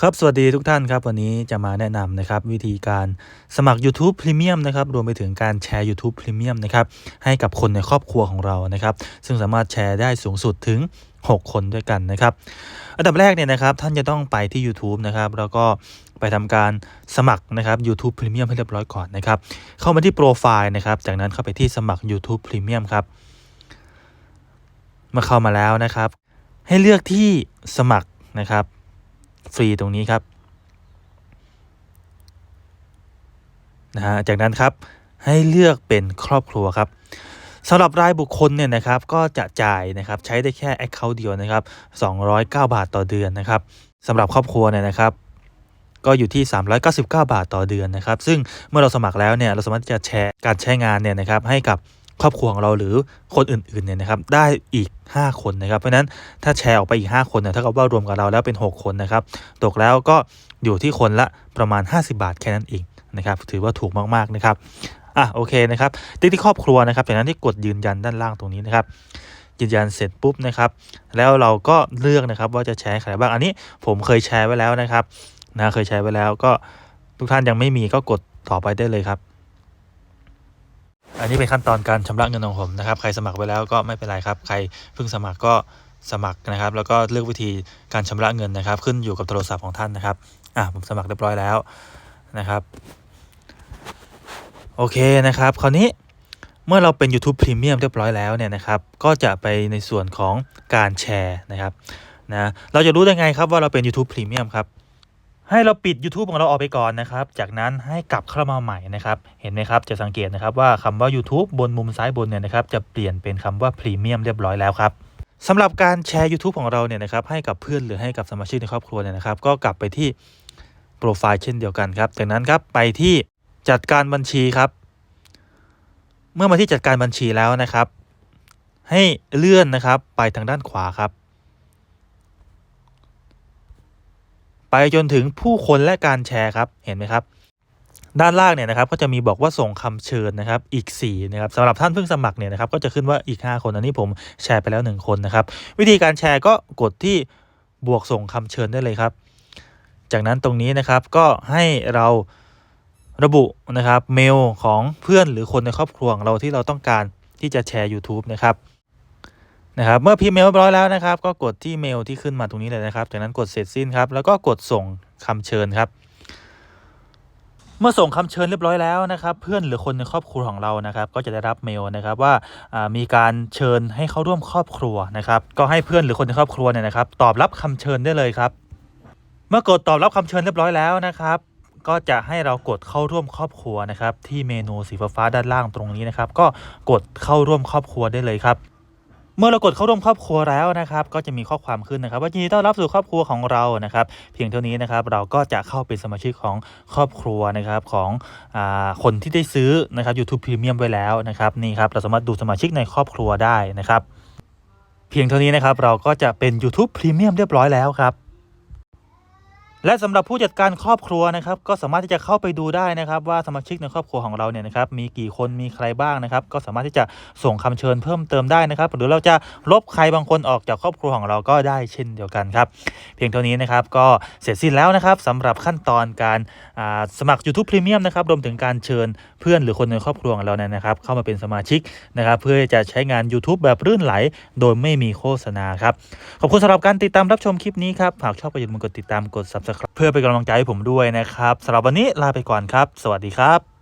ครับ สวัสดีทุกท่านครับ วันนี้จะมาแนะนำนะครับวิธีการสมัคร YouTube Premium นะครับรวมไปถึงการแชร์ YouTube Premium นะครับให้กับคนในครอบครัวของเรานะครับ ซึ่งสามารถแชร์ได้สูงสุดถึง 6 คนด้วยกันนะครับ อันดับแรกเนี่ยนะครับ ท่านจะต้องไปที่ YouTube นะครับ แล้วก็ไปทำการสมัครนะครับ YouTube Premium ให้เรียบร้อยก่อนนะครับ เข้ามาที่โปรไฟล์นะครับ จากนั้นเข้าไปที่สมัคร YouTube Premium ครับเมื่อเข้ามาแล้วนะครับ ให้เลือกที่สมัครนะครับ ฟรีตรงนี้ครับนะฮะจากนั้นครับให้เลือกเป็นครอบครัวครับสำหรับรายบุคคลเนี่ยนะครับก็จะจ่ายนะครับใช้ได้แค่ Account เดียวนะครับ209 บาทต่อเดือนนะครับสำหรับครอบครัวเนี่ยนะครับ ก็อยู่ที่ 399 บาทต่อเดือนนะครับ ซึ่งเมื่อเราสมัครแล้วเนี่ยเราสามารถจะแชร์การใช้งานเนี่ยนะครับให้กับ ครอบครัวของเราหรือคนอื่นๆเนี่ยนะครับได้อีก 5 คนนะครับ เพราะฉะนั้นถ้าแชร์ออกไปอีก 5 คนเนี่ยถ้ากับว่ารวมกับเราแล้วเป็น 6 คนนะครับตกแล้วก็อยู่ที่คนละประมาณ 50 บาทแค่นั้นเองนะครับถือว่าถูกมากๆนะครับอะโอเคนะครับติ๊กที่ครอบครัวนะครับจากนั้นที่กดยืนยันด้านล่างตรงนี้นะครับยืนยันเสร็จปุ๊บนะครับ แล้วเราก็เลือกนะครับว่าจะแชร์ใครบ้างอันนี้ผมเคยแชร์ไว้แล้วนะครับนะเคยแชร์ไว้แล้วก็ทุกท่านยังไม่มีก็กดต่อไปได้เลยครับ อันนี้เป็นขั้นตอนการชำระเงินของผมนะครับ ใครสมัครไว้แล้วก็ไม่เป็นไรครับ ใครเพิ่งสมัครก็สมัครนะครับ แล้วก็เลือกวิธีการชำระเงินนะครับ ขึ้นอยู่กับโทรศัพท์ของท่านนะครับ อะผมสมัครเรียบร้อยแล้วนะครับ โอเคนะครับ คราวนี้เมื่อเราเป็น YouTube Premium เรียบร้อยแล้วเนี่ยนะครับ ก็จะไปในส่วนของการแชร์นะครับนะ เราจะรู้ได้ไงครับว่าเราเป็น YouTube Premium ครับ ให้เราปิด YouTube ของเราออกไปก่อนนะครับ จากนั้นให้กลับเข้ามาใหม่นะครับ เห็นไหมครับ จะสังเกตนะครับว่าคำว่า YouTube บนมุมซ้ายบนเนี่ยนะครับ จะเปลี่ยนเป็นคำว่า Premium เรียบร้อยแล้วครับสำหรับการแชร์ YouTube ของเราเนี่ยนะครับให้กับเพื่อนหรือให้กับสมาชิกในครอบครัวเนี่ยนะครับ ก็กลับไปที่โปรไฟล์เช่นเดียวกันครับ จากนั้นครับไปที่จัดการบัญชีครับ เมื่อมาที่จัดการบัญชีแล้วนะครับ ให้เลื่อนนะครับไปทางด้านขวาครับ ไปจนถึงผู้คนและการแชร์ครับเห็นไหมครับ ด้านล่างเนี่ยนะครับก็จะมีบอกว่าส่งคำเชิญนะครับอีก4นะครับสำหรับท่านเพิ่งสมัครเนี่ยนะครับก็จะขึ้นว่าอีก 5 คนอันนี้ผมแชร์ไปแล้ว 1 คนนะครับ วิธีการแชร์ก็กดที่บวกส่งคำเชิญได้เลยครับ จากนั้นตรงนี้นะครับก็ให้เราระบุนะครับเมลของเพื่อนหรือคนในครอบครัวของเราที่เราต้องการที่จะแชร์ YouTube นะครับ นะครับเมื่อพิมพ์เมลเรียบร้อยแล้วนะครับ ก็กดที่เมลที่ขึ้นมาตรงนี้เลยนะครับ จากนั้นกดเสร็จสิ้นครับแล้วก็กดส่งคำเชิญครับ เมื่อส่งคำเชิญเรียบร้อยแล้วนะครับ เพื่อนหรือคนในครอบครัวของเรานะครับ ก็จะได้รับเมลนะครับว่ามีการเชิญให้เข้าร่วมครอบครัวนะครับ ก็ให้เพื่อนหรือคนในครอบครัวเนี่ยนะครับ ตอบรับคำเชิญได้เลยครับ เมื่อกดตอบรับคำเชิญเรียบร้อยแล้วนะครับก็จะให้เรากดเข้าร่วมครอบครัวนะครับ ที่เมนูสีฟ้าด้านล่างตรงนี้นะครับ ก็กดเข้าร่วมครอบครัวได้เลยครับ เมื่อเรากดเข้าร่วมครอบครัวแล้วนะครับ ก็จะมีข้อความขึ้นนะครับ ว่ายินดีต้อนรับสู่ครอบครัวของเรานะครับ เพียงเท่านี้นะครับเราก็จะเข้าเป็นสมาชิกของครอบครัวนะครับของอคนที่ได้ซื้อนะครับ YouTube Premium ไว้แล้วนะครับนี่ครับเราสามารถดูสมาชิกในครอบครัวได้นะครับ เพียงเท่านี้นะครับเราก็จะเป็น YouTube Premium เรียบร้อยแล้วครับ และสำหรับผู้จัดการครอบครัวนะครับก็สามารถที่จะเข้าไปดูได้นะครับ ว่าสมาชิกในครอบครัวของเราเนี่ยนะครับมีกี่คนมีใครบ้างนะครับ ก็สามารถที่จะส่งคำเชิญเพิ่มเติมได้นะครับ หรือเราจะลบใครบางคนออกจากครอบครัวของเราก็ได้เช่นเดียวกันครับเพียงเท่านี้นะครับก็เสร็จสิ้นแล้วนะครับสำหรับขั้นตอนการสมัคร YouTube Premium นะครับรวมถึงการเชิญเพื่อนหรือคนในครอบครัวของเราเนี่ยนะครับ เข้ามาเป็นสมาชิกนะครับ เพื่อจะใช้งาน YouTube แบบรื่นไหล โดยไม่มีโฆษณาครับขอบคุณสำหรับการติดตามรับชมคลิปนี้ครับหากชอบก็อย่าลืมกดติดตามกด Subscribe เพื่อเป็นกำลังใจให้ผมด้วยนะครับสำหรับวันนี้ลาไปก่อนครับ สวัสดีครับ